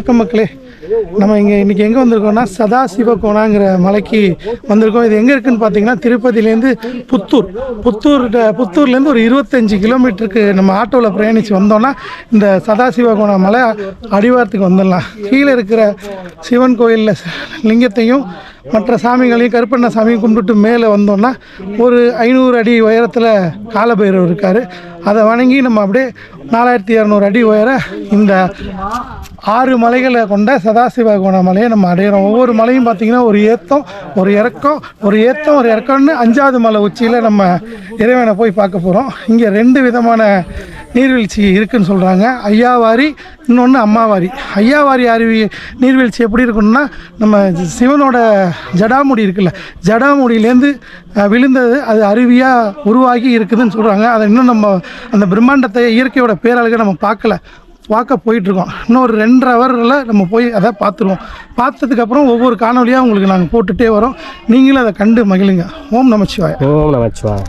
வணக்கம் மக்களே. நம்ம இங்கே இன்றைக்கி எங்கே வந்திருக்கோம்னா சதாசிவ கோணாங்கிற மலைக்கு வந்திருக்கோம். இது எங்கே இருக்குதுன்னு பார்த்தீங்கன்னா திருப்பதியிலேருந்து புத்தூர். புத்தூர் புத்தூர்லேருந்து ஒரு இருபத்தஞ்சி கிலோமீட்டருக்கு நம்ம ஆட்டோவில் பிரயாணித்து வந்தோம்னா இந்த சதாசிவ கோண மலை அடிவாரத்துக்கு வந்துடலாம். கீழே இருக்கிற சிவன் கோயிலில் லிங்கத்தையும் மற்ற சாமிகளையும் கருப்பண்ண சாமியும் கும்பிட்டு மேலே வந்தோம்னா ஒரு ஐநூறு அடி உயரத்தில் காலபைரவர் இருக்கார். அதை வணங்கி நம்ம அப்படியே நாலாயிரத்தி இரநூறு அடி உயர இந்த ஆறு மலைகளை கொண்ட சதாசிவ கோண மலையை நம்ம அடையிறோம். ஒவ்வொரு மலையும் பார்த்திங்கன்னா ஒரு ஏத்தம் ஒரு இறக்கம் ஒரு ஏத்தம் ஒரு இறக்கம்னு அஞ்சாவது மலை உச்சியில் நம்ம இறைவனை போய் பார்க்க போகிறோம் இங்கே ரெண்டு விதமான நீர்வீழ்ச்சி இருக்குன்னு சொல்கிறாங்க ஐயாவாரி இன்னொன்று அம்மாவாரி. ஐயாவாரி அருவி நீர்வீழ்ச்சி எப்படி இருக்குன்னா நம்ம சிவனோட ஜடாமுடி இருக்குல்ல ஜடாமுடியிலேருந்து விழுந்தது அது அருவியாக உருவாகி இருக்குதுன்னு சொல்கிறாங்க அதை இன்னும் நம்ம அந்த பிரம்மாண்டத்தை இயற்கையோட பேரழகை நம்ம பார்க்கல. பார்க்க போயிட்டுருக்கோம். இன்னும் ஒரு ரெண்டரை ஹவரில் நம்ம போய் அதை பார்த்துருவோம். பார்த்ததுக்கப்புறம் ஒவ்வொரு காணொலியாக உங்களுக்கு நாங்கள் போட்டுகிட்டே வரோம். நீங்களும் அதை கண்டு மகிழுங்க. ஓம் நமச்சிவாய் ஓம் நமச்சிவாய்